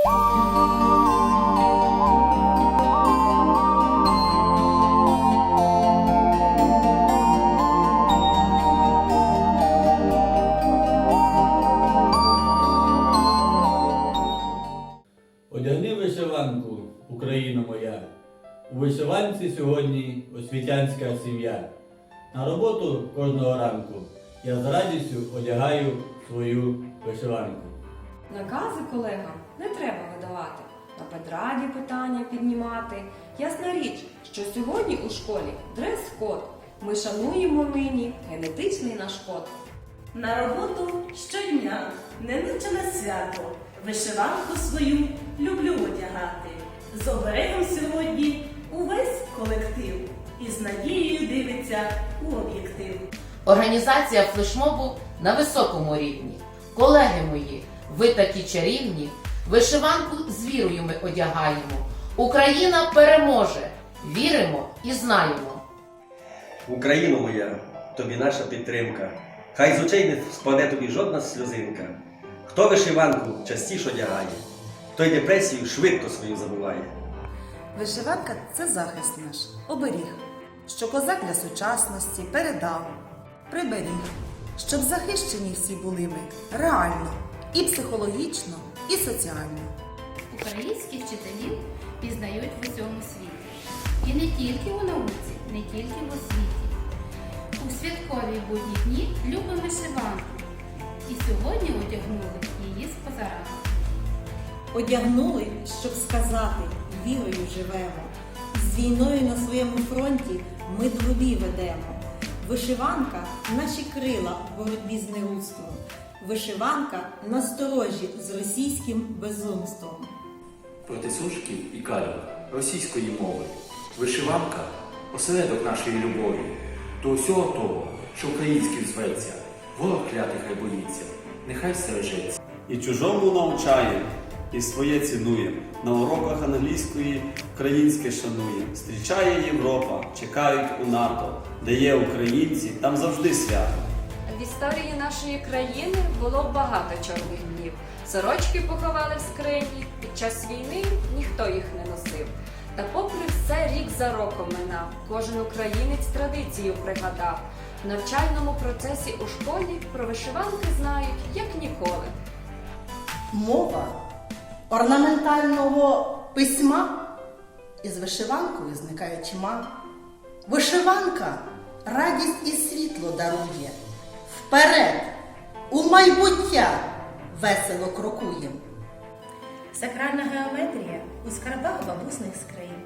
Одягни вишиванку, Україна моя. У вишиванці сьогодні освітянська сім'я. На роботу кожного ранку я з радістю одягаю свою вишиванку. Накази колегам не треба видавати, на педраді питання піднімати. Ясна річ, що сьогодні у школі дрес-код. Ми шануємо нині генетичний наш код. На роботу щодня, неминуче на свято, вишиванку свою люблю одягати. З оберегом сьогодні увесь колектив і з надією дивиться у об'єктив. Організація флешмобу на високому рівні. Колеги мої, ви такі чарівні. Вишиванку з вірою ми одягаємо. Україна переможе. Віримо і знаємо. Україно моя, тобі наша підтримка. Хай з очей не спаде тобі жодна сльозинка. Хто вишиванку частіше одягає, той депресію швидко свою забуває. Вишиванка це захист наш, оберіг, що козак для сучасності передав, приберіг, щоб захищені всі були ми реально, і психологічно, і соціально. Українських вчителів пізнають в усьому світі. І не тільки у науці, не тільки в освіті. У святкові будні дні любимо вишиванку. І сьогодні одягнули її з позаранку. Одягнули, щоб сказати, вірою живемо. З війною на своєму фронті ми до ведемо. Вишиванка наші крила в боротьбі з нерудством. Вишиванка насторожі з російським безумством. проти сушків і калів російської мови. Вишиванка осередок нашої любові, до усього того, що українським зветься, ворог клятий хай боїться, нехай стережеться. І чужому навчає, і своє цінує. На уроках англійської українське шанує. Зустрічає Європа, чекають у НАТО, де є українці, там завжди свято. Історії нашої країни було багато чорних днів. Сорочки поховали в скрині. Під час війни ніхто їх не носив. Та попри все рік за роком минав. Кожен українець традицію пригадав. В навчальному процесі у школі про вишиванки знають як ніколи. Мова орнаментального письма із вишиванкою зникає чима. Вишиванка радість і світло дарує. Вперед, у майбуття весело крокуєм. Сакральна геометрія у скарбах бабусних скринь.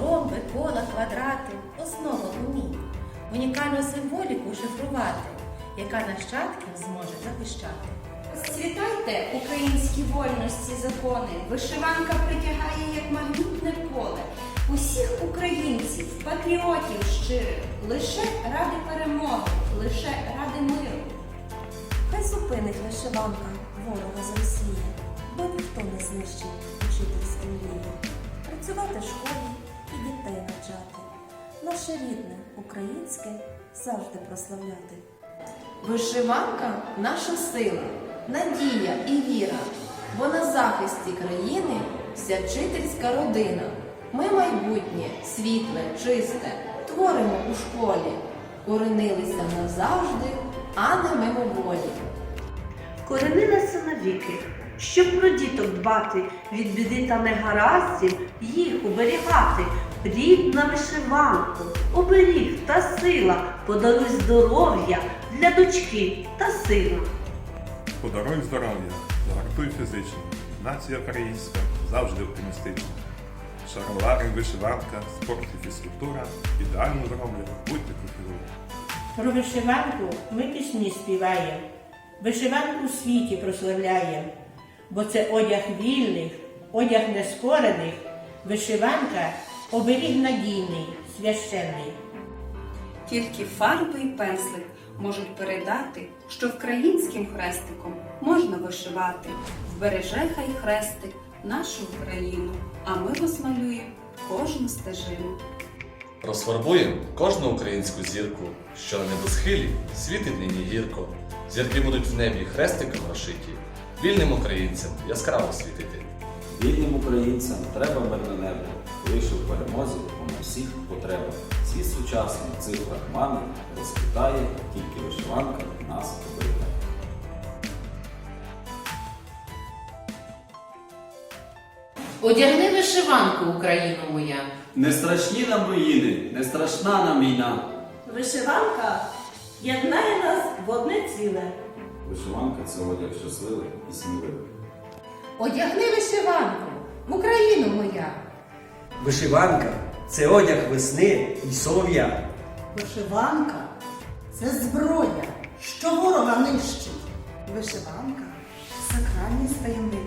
Ромби, кола, квадрати, основа умінь. Унікальну символіку шифрувати, яка нащадків зможе захищати. Розцвітайте українські вольності закони. Вишиванка притягає, патріотів щирих, лише ради перемоги, лише ради миру. Хай зупинить вишиванка ворога з Росії, бо ніхто не знищить учительські мрії. Працювати в школі і дітей навчати. Наше рідне, українське завжди прославляти. Вишиванка наша сила, надія і віра, бо на захисті країни вся вчительська родина. Ми майбутнє, світле, чисте, творимо у школі, коренилися назавжди, а не мимоволі. Коренилася навіки, щоб про діток дбати, від біди та негараздів їх оберігати. Рідна вишиванку, оберіг та сила, подаруй здоров'я для дочки та сина. Подаруй здоров'я, загартуй фізично. Нація українська завжди оптимістична. Шаровари, вишиванка, спорт і фізкультура ідеально зроблять будь-яку фігуру. Про вишиванку ми пісні співаємо, вишиванку у світі прославляємо, бо це одяг вільних, одяг нескорених, вишиванка оберіг надійний, священний. Тільки фарби і пензлик можуть передати, що українським хрестиком можна вишивати. Вбереже хай хрестик нашу Україну, а ми розмалюємо кожну стежину. Розфарбуємо кожну українську зірку, що на небосхилі світить нині гірко. Зірки будуть в небі хрестиком розшиті, вільним українцям яскраво світити. Вільним українцям треба мирне небо, лише в перемозі у всіх потребах. Світ сучасний в цифрах мани розквітає, тільки вишиванка нас оберігає. Одягни вишиванку, Україно моя. Не страшні нам руїни, не страшна нам війна. Вишиванка єднає нас в одне ціле. Вишиванка це одяг щасливий і сміливий. Одягни вишиванку, Україну моя. Вишиванка це одяг весни і солов'я. Вишиванка це зброя, що ворога нищить. Вишиванка сакральність містить.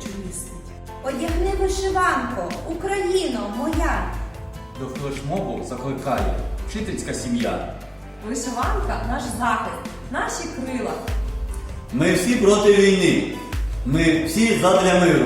Одягни вишиванку, Україно моя. До флешмобу закликає вчительська сім'я. Вишиванка наш захист, наші крила. Ми всі проти війни. Ми всі задля миру.